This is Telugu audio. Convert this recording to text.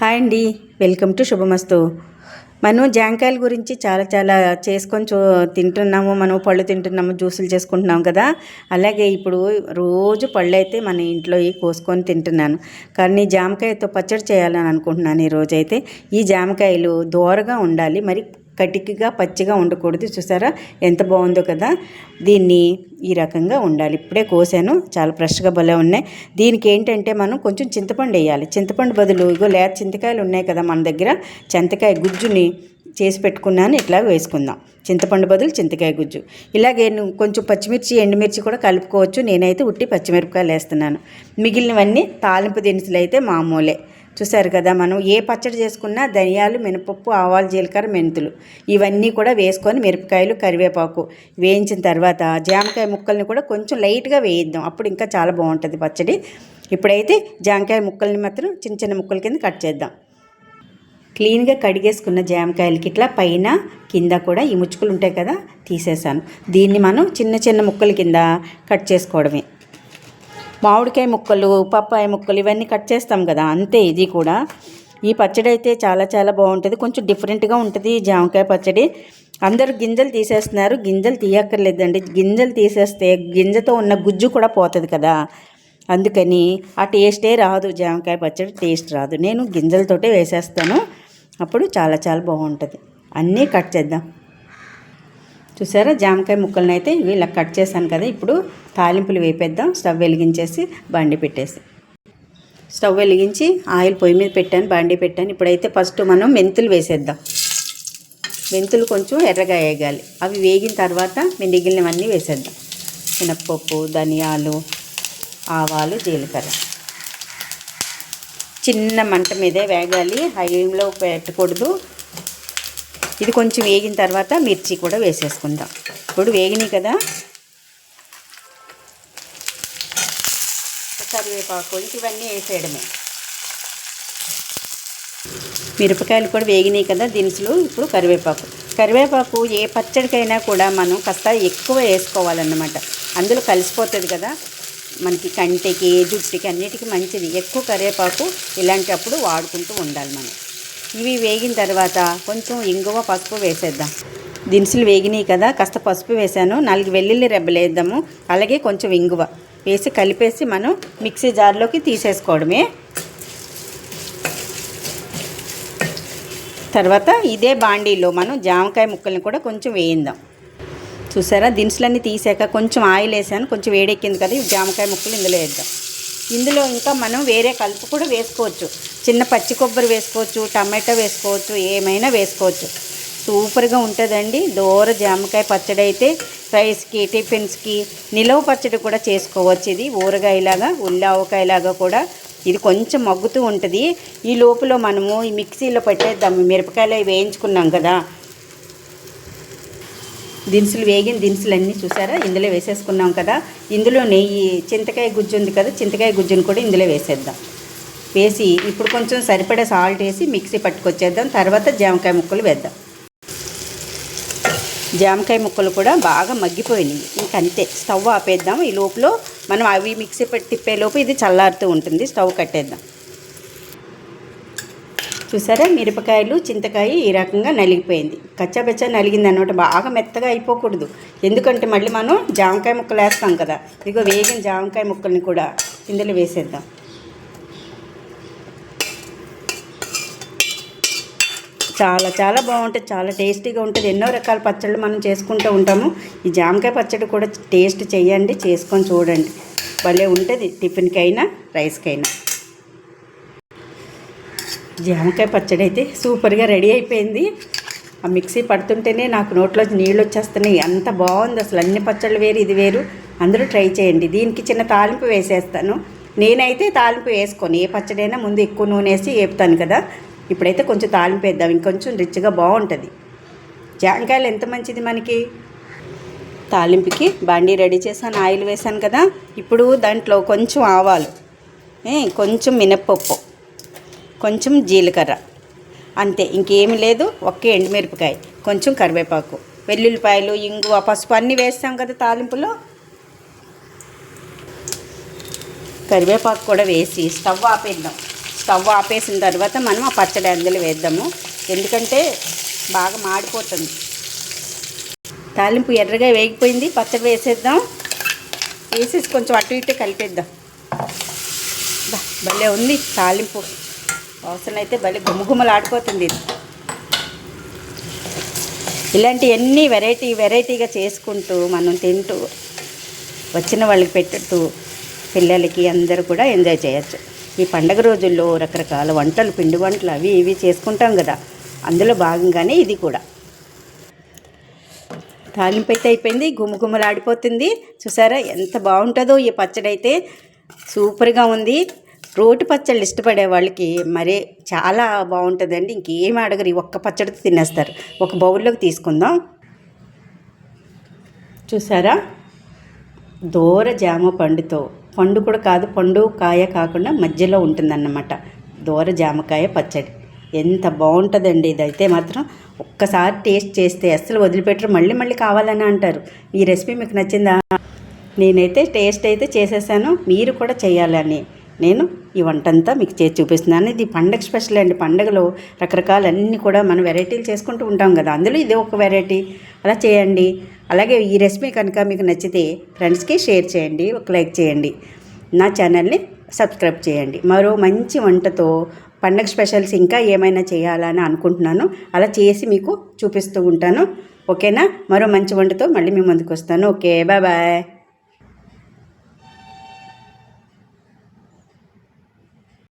హాయ్ అండి. వెల్కమ్ టు శుభమస్తు. మనం జాంకాయల గురించి చాలా చాలా చేసుకొని చూ తింటున్నాము. మనం పళ్ళు తింటున్నాము జ్యూసులు చేసుకుంటున్నాం కదా. అలాగే ఇప్పుడు రోజు పళ్ళు అయితే మన ఇంట్లో కోసుకొని తింటున్నాను. కానీ జామకాయతో పచ్చడి చేయాలని అనుకుంటున్నాను ఈ రోజైతే ఈ జామకాయలు దోరగా ఉండాలి. మరి కటికిగా పచ్చిగా ఉండకూడదు. చూసారా? ఎంత బాగుందో కదా? దీన్ని ఈ రకంగా ఉండాలి. ఇప్పుడే కోసాను. చాలా ఫ్రెష్గా భలే ఉన్నాయి. దీనికి ఏంటంటే మనం కొంచెం చింతపండు వేయాలి. చింతపండు బదులు ఇగో లేత చింతకాయలు ఉన్నాయి కదా మన దగ్గర. చింతకాయ గుజ్జుని చేసి పెట్టుకున్నాను. ఇట్లా వేసుకుందాం. చింతపండు బదులు చింతకాయ గుజ్జు. ఇలాగే కొంచెం పచ్చిమిర్చి ఎండుమిర్చి కూడా కలుపుకోవచ్చు. నేనైతే ఉట్టి పచ్చిమిరపకాయలు వేస్తున్నాను. మిగిలినవన్నీ తాలింపు దినుసులు అయితే మామూలే. చూసారు కదా మనం ఏ పచ్చడి చేసుకున్నా ధనియాలు మినపప్పు ఆవాలు జీలకర్ర మెంతులు ఇవన్నీ కూడా వేసుకొని మిరపకాయలు కరివేపాకు వేయించిన తర్వాత జామకాయ ముక్కల్ని కూడా కొంచెం లైట్గా వేయిద్దాం. అప్పుడు ఇంకా చాలా బాగుంటుంది పచ్చడి. ఇప్పుడైతే జామకాయ ముక్కల్ని మాత్రం చిన్న చిన్న ముక్కల కింద కట్ చేద్దాం. క్లీన్గా కడిగేసుకున్న జామకాయలకి ఇట్లా పైన కింద కూడా ఈ ముచ్చుకులు ఉంటాయి కదా తీసేసాను. దీన్ని మనం చిన్న చిన్న ముక్కల కింద కట్ చేసుకోవడమే. మామిడికాయ ముక్కలు పప్పాయ ముక్కలు ఇవన్నీ కట్ చేస్తాం కదా అంతే ఇది కూడా. ఈ పచ్చడి అయితే చాలా చాలా బాగుంటుంది. కొంచెం డిఫరెంట్గా ఉంటుంది జామకాయ పచ్చడి. అందరూ గింజలు తీసేస్తున్నారు. గింజలు తీయక్కర్లేదండి. గింజలు తీసేస్తే గింజతో ఉన్న గుజ్జు కూడా పోతుంది కదా. అందుకని ఆ టేస్టే రాదు. జామకాయ పచ్చడి టేస్ట్ రాదు. నేను గింజలతోటే వేసేస్తాను. అప్పుడు చాలా చాలా బాగుంటుంది. అన్నీ కట్ చేద్దాం. చూసారా? జామకాయ ముక్కలను అయితే ఇలా కట్ చేశాను కదా ఇప్పుడు తాలింపులు వేపేద్దాం. స్టవ్ వెలిగించేసి బండి పెట్టేసి. స్టవ్ వెలిగించి ఆయిల్ పొయ్యి మీద పెట్టాను బండి పెట్టాను. ఇప్పుడైతే ఫస్ట్ మనం మెంతులు వేసేద్దాం. మెంతులు కొంచెం ఎర్రగా వేయగాలి అవి వేగిన తర్వాత మిగిలినవన్నీ వేసేద్దాం. మినప్పప్పు ధనియాలు ఆవాలు జీలకర్ర. చిన్న మంట మీదే వేగాలి. హైలో పెట్టకూడదు. ఇది కొంచెం వేగిన తర్వాత మిర్చి కూడా వేసేసుకుందాం. ఇప్పుడు వేగినాయి కదా? కరివేపాకు ఇవన్నీ వేసేయడమే. మిరపకాయలు కూడా వేగినాయి కదా దినుసులు ఇప్పుడు కరివేపాకు. కరివేపాకు ఏ పచ్చడికైనా కూడా మనం కాస్త ఎక్కువ వేసుకోవాలన్నమాట. అందులో కలిసిపోతుంది కదా? మనకి కంటికి జుట్టుకి అన్నిటికీ మంచిది. ఎక్కువ కరివేపాకు ఇలాంటప్పుడు వాడుకుంటూ ఉండాలి మనం. ఇవి వేగిన తర్వాత కొంచెం ఇంగువ పసుపు వేసేద్దాం. దినుసులు వేగినాయి కదా కాస్త పసుపు వేసాను నాలుగు వెల్లుల్లి రెబ్బలు వేద్దాము. అలాగే కొంచెం ఇంగువ వేసి కలిపేసి మనం మిక్సీ జార్లోకి తీసేసుకోవడమే. తర్వాత ఇదే బాండీలో మనం జామకాయ ముక్కల్ని కూడా కొంచెం వేయిందాం. చూసారా? దినుసులన్నీ తీసాక కొంచెం ఆయిల్ వేసాను. కొంచెం వేడెక్కింది కదా జామకాయ ముక్కలు ఇందులో వేద్దాం. ఇందులో ఇంకా మనం వేరే కలుపు కూడా వేసుకోవచ్చు. చిన్న పచ్చి కొబ్బరి వేసుకోవచ్చు టమాటో వేసుకోవచ్చు ఏమైనా వేసుకోవచ్చు. సూపర్గా ఉంటుందండి. దూర జామకాయ పచ్చడి అయితే రైస్కి టిఫిన్స్కి నిలవ పచ్చడి కూడా చేసుకోవచ్చు. ఇది ఊరగాయలాగా ఉల్లావకాయలాగా కూడా ఇది కొంచెం మగ్గుతూ ఉంటుంది. ఈ లోపల మనము ఈ మిక్సీలో పెట్టేద్దాము. మిరపకాయలు వేయించుకున్నాం కదా. దినుసులు వేగిన దినుసులు అన్నీ చూసారా? ఇందులో వేసేసుకున్నాం కదా. ఇందులో నెయ్యి చింతకాయ గుజ్జు ఉంది కదా. చింతకాయ గుజ్జును కూడా ఇందులో వేసేద్దాం. వేసి ఇప్పుడు కొంచెం సరిపడే సాల్ట్ వేసి మిక్సీ పట్టుకొచ్చేద్దాం. తర్వాత జామకాయ ముక్కలు వేద్దాం. జామకాయ ముక్కలు కూడా బాగా మగ్గిపోయినాయి. ఇంకంతే స్టవ్ ఆపేద్దాం. ఈ లోపల మనం అవి మిక్సీ పెట్టి తిప్పేలోపు ఇది చల్లారుతూ ఉంటుంది. స్టవ్ కట్టేద్దాం. చూసారా? మిరపకాయలు చింతకాయ ఈ రకంగా నలిగిపోయింది. కచ్చాబెచ్చా నలిగింది అనమాట బాగా మెత్తగా అయిపోకూడదు. ఎందుకంటే మళ్ళీ మనం జామకాయ ముక్కలు వేస్తాం కదా. ఇదిగో వేగిన జామకాయ ముక్కల్ని కూడా ఇందులో వేసేద్దాం. చాలా చాలా బాగుంటుంది. చాలా టేస్టీగా ఉంటుంది. ఎన్నో రకాల పచ్చళ్ళు మనం చేసుకుంటూ ఉంటాము. ఈ జామకాయ పచ్చడి కూడా టేస్ట్ చేయండి చేసుకొని చూడండి. భలే ఉంటుంది టిఫిన్కైనా రైస్కైనా. జామకాయ పచ్చడి అయితే సూపర్గా రెడీ అయిపోయింది. ఆ మిక్సీ పడుతుంటేనే నాకు నోట్లో నీళ్ళు వచ్చేస్తున్నాయి. అంత బాగుంది అసలు. అన్ని పచ్చళ్ళు వేరు ఇది వేరు. అందరూ ట్రై చేయండి. దీనికి చిన్న తాలింపు వేసేస్తాను. నేనైతే తాలింపు వేసుకొని. ఏ పచ్చడైనా ముందు ఎక్కువ నూనె వేసి వేపుతాను కదా. ఇప్పుడైతే కొంచెం తాలింపు వేద్దాం. ఇంకొంచెం రిచ్గా బాగుంటుంది. జామకాయలు ఎంత మంచిది మనకి? తాలింపుకి బండి రెడీ చేశాను. ఆయిల్ వేసాను కదా. ఇప్పుడు దాంట్లో కొంచెం ఆవాలు. కొంచెం మినప్పప్పు. కొంచెం జీలకర్ర. అంతే ఇంకేమి లేదు ఒకే ఎండుమిరపకాయ కొంచెం కరివేపాకు. వెల్లుల్లిపాయలు ఇంగువ పసుపు అన్నీ వేస్తాం కదా తాలింపులో. కరివేపాకు కూడా వేసి స్టవ్ ఆపేద్దాం. స్టవ్ ఆపేసిన తర్వాత మనం ఆ పచ్చడి అందులో వేద్దాము. ఎందుకంటే బాగా మాడిపోతుంది. తాలింపు ఎర్రగా వేగిపోయింది పచ్చడి వేసేద్దాం. వేసేసి కొంచెం అటు ఇటు కలిపేద్దాం. భలే ఉంది తాలింపు. అవసరం అయితే భలే గుమగుమలాడిపోతుంది ఆడిపోతుంది ఇది. ఇలాంటివన్నీ వెరైటీ వెరైటీగా చేసుకుంటూ మనం తింటూ వచ్చిన వాళ్ళకి పెట్టుతూ పిల్లలకి అందరూ కూడా ఎంజాయ్ చేయొచ్చు. ఈ పండగ రోజుల్లో రకరకాల వంటలు పిండి వంటలు అవి ఇవి చేసుకుంటాం కదా. అందులో భాగంగానే ఇది కూడా. తాలింపు అయితే అయిపోయింది గుమగుమలాడిపోతుంది. చూసారా ఎంత బాగుంటుందో ఈ పచ్చడి అయితే సూపర్గా ఉంది. రోటి పచ్చళ్ళు ఇష్టపడే వాళ్ళకి మరే చాలా బాగుంటుందండి. ఇంకేం అడగరు. ఒక్క పచ్చడితో తినేస్తారు. ఒక బౌల్లోకి తీసుకుందాం. చూసారా? దూర జామ పండుతో. పండు కూడా కాదు పండు కాయ కాకుండా మధ్యలో ఉంటుందన్నమాట. దూర జామకాయ పచ్చడి. ఎంత బాగుంటుందండి ఇదైతే మాత్రం. ఒక్కసారి టేస్ట్ చేస్తే అస్సలు వదిలిపెట్టరు. మళ్ళీ మళ్ళీ కావాలని అంటారు. ఈ రెసిపీ మీకు నచ్చిందా? నేనైతే టేస్ట్ అయితే చేసేసాను. మీరు కూడా చేయాలని. నేను ఈ వంటంతా మీకు చేసి చూపిస్తున్నాను. ఇది పండగ స్పెషల్ అండి. పండగలో రకరకాలన్నీ కూడా మనం వెరైటీలు చేసుకుంటూ ఉంటాం కదా. అందులో ఇది ఒక వెరైటీ. అలా చేయండి. అలాగే ఈ రెసిపీ కనుక మీకు నచ్చితే ఫ్రెండ్స్కి షేర్ చేయండి. ఒక లైక్ చేయండి. నా ఛానల్ని సబ్స్క్రైబ్ చేయండి. మరో మంచి వంటతో పండగ స్పెషల్స్ ఇంకా ఏమైనా చేయాలని అనుకుంటున్నాను. అలా చేసి మీకు చూపిస్తూ ఉంటాను. ఓకేనా? మరో మంచి వంటతో మళ్ళీ మీ ముందుకు వస్తాను. Okay bye bye.